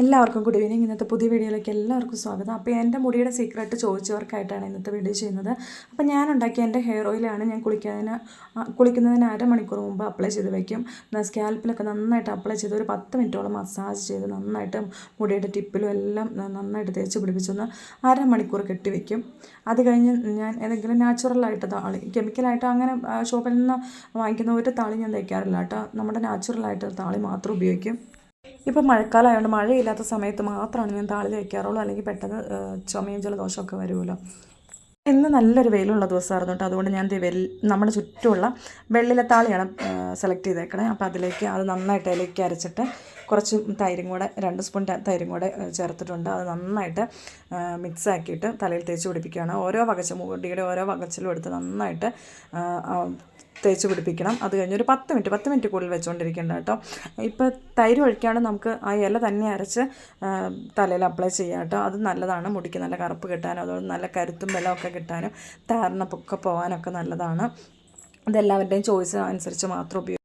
എല്ലാവർക്കും good evening ഇന്നത്തെ പുതിയ വീഡിയോയിലേക്ക് എല്ലാവർക്കും സ്വാഗതം. അപ്പോൾ എന്റെ മുടിയുടെ സീക്രട്ട് ചോദിച്ചവർക്കായിട്ടാണ് ഇന്നത്തെ വീഡിയോ ചെയ്യുന്നത്. അപ്പോൾ ഞാൻ ഉണ്ടാക്കിയ എന്റെ ഹെയർ ഓയിലാണ് ഞാൻ കുളിക്കുന്നതിന് കുളിക്കുന്നതിന് അരമണിക്കൂർ മുമ്പ് അപ്ലൈ ചെയ്ത് വെക്കും. സ്കാൽപ്പിലൊക്കെ നന്നായിട്ട് അപ്ലൈ ചെയ്ത് ഒരു പത്ത് മിനിറ്റോളം മസാജ് ചെയ്ത് നന്നായിട്ട് മുടിയുടെ ടിപ്പിലും എല്ലാം നന്നായിട്ട് തേച്ച് പിടിപ്പിച്ചൊന്ന് അരമണിക്കൂർ കെട്ടി വെക്കും അത് കഴിഞ്ഞ് ഞാൻ ഏതെങ്കിലും നാച്ചുറലായിട്ട് താളി കെമിക്കലായിട്ട് അങ്ങനെ ഷോപ്പിൽ നിന്ന് വാങ്ങിക്കുന്ന ഒരു താളി ഞാൻ തയ്ക്കാറില്ല കേട്ടോ. നമ്മുടെ നാച്ചുറലായിട്ട് താളി മാത്രം ഉപയോഗിക്കും. ഇപ്പം മഴക്കാലമായതുകൊണ്ട് മഴയില്ലാത്ത സമയത്ത് മാത്രമാണ് ഞാൻ താളിൽ വയ്ക്കാറുള്ളൂ അല്ലെങ്കിൽ പെട്ടെന്ന് ചുമയും ജലദോഷമൊക്കെ വരുമല്ലോ. ഇന്ന് നല്ലൊരു വെയിലുള്ള ദിവസമായിരുന്നു കേട്ടോ. അതുകൊണ്ട് ഞാൻ വെൽ നമ്മുടെ ചുറ്റുമുള്ള വെള്ളിലത്താളിയാണ് സെലക്ട് ചെയ്തേക്കണേ. അപ്പോൾ അതിലേക്ക് അത് നന്നായിട്ട് ഇലയ്ക്ക് അരച്ചിട്ട് കുറച്ച് തൈരും കൂടെ രണ്ട് സ്പൂൺ തൈരും കൂടെ ചേർത്തിട്ടുണ്ട്. അത് നന്നായിട്ട് മിക്സ് ആക്കിയിട്ട് തലയിൽ തേച്ച് പിടിപ്പിക്കുകയാണ്. ഓരോ വകച്ച മുടിയുടെ ഓരോ വകച്ചിലും എടുത്ത് നന്നായിട്ട് തേച്ച് പിടിപ്പിക്കണം. അത് കഴിഞ്ഞ് ഒരു പത്ത് മിനിറ്റ് പത്ത് മിനിറ്റ് കൂടുതൽ വെച്ചുകൊണ്ടിരിക്കേണ്ട കേട്ടോ. ഇപ്പോൾ തൈര് ഒഴിക്കാണ്ട് നമുക്ക് ആ ഇല തന്നെ അരച്ച് തലയിൽ അപ്ലൈ ചെയ്യാം കേട്ടോ. അത് നല്ലതാണ്. മുടിക്ക് നല്ല കറുപ്പ് കിട്ടാനും അതുപോലെ നല്ല കരുത്തും ബലമൊക്കെ കിട്ടാനും താരണപ്പൊക്കെ പോകാനൊക്കെ നല്ലതാണ്. ഇതെല്ലാവരുടെയും ചോയ്സ് അനുസരിച്ച് മാത്രം ഉപയോഗിക്കും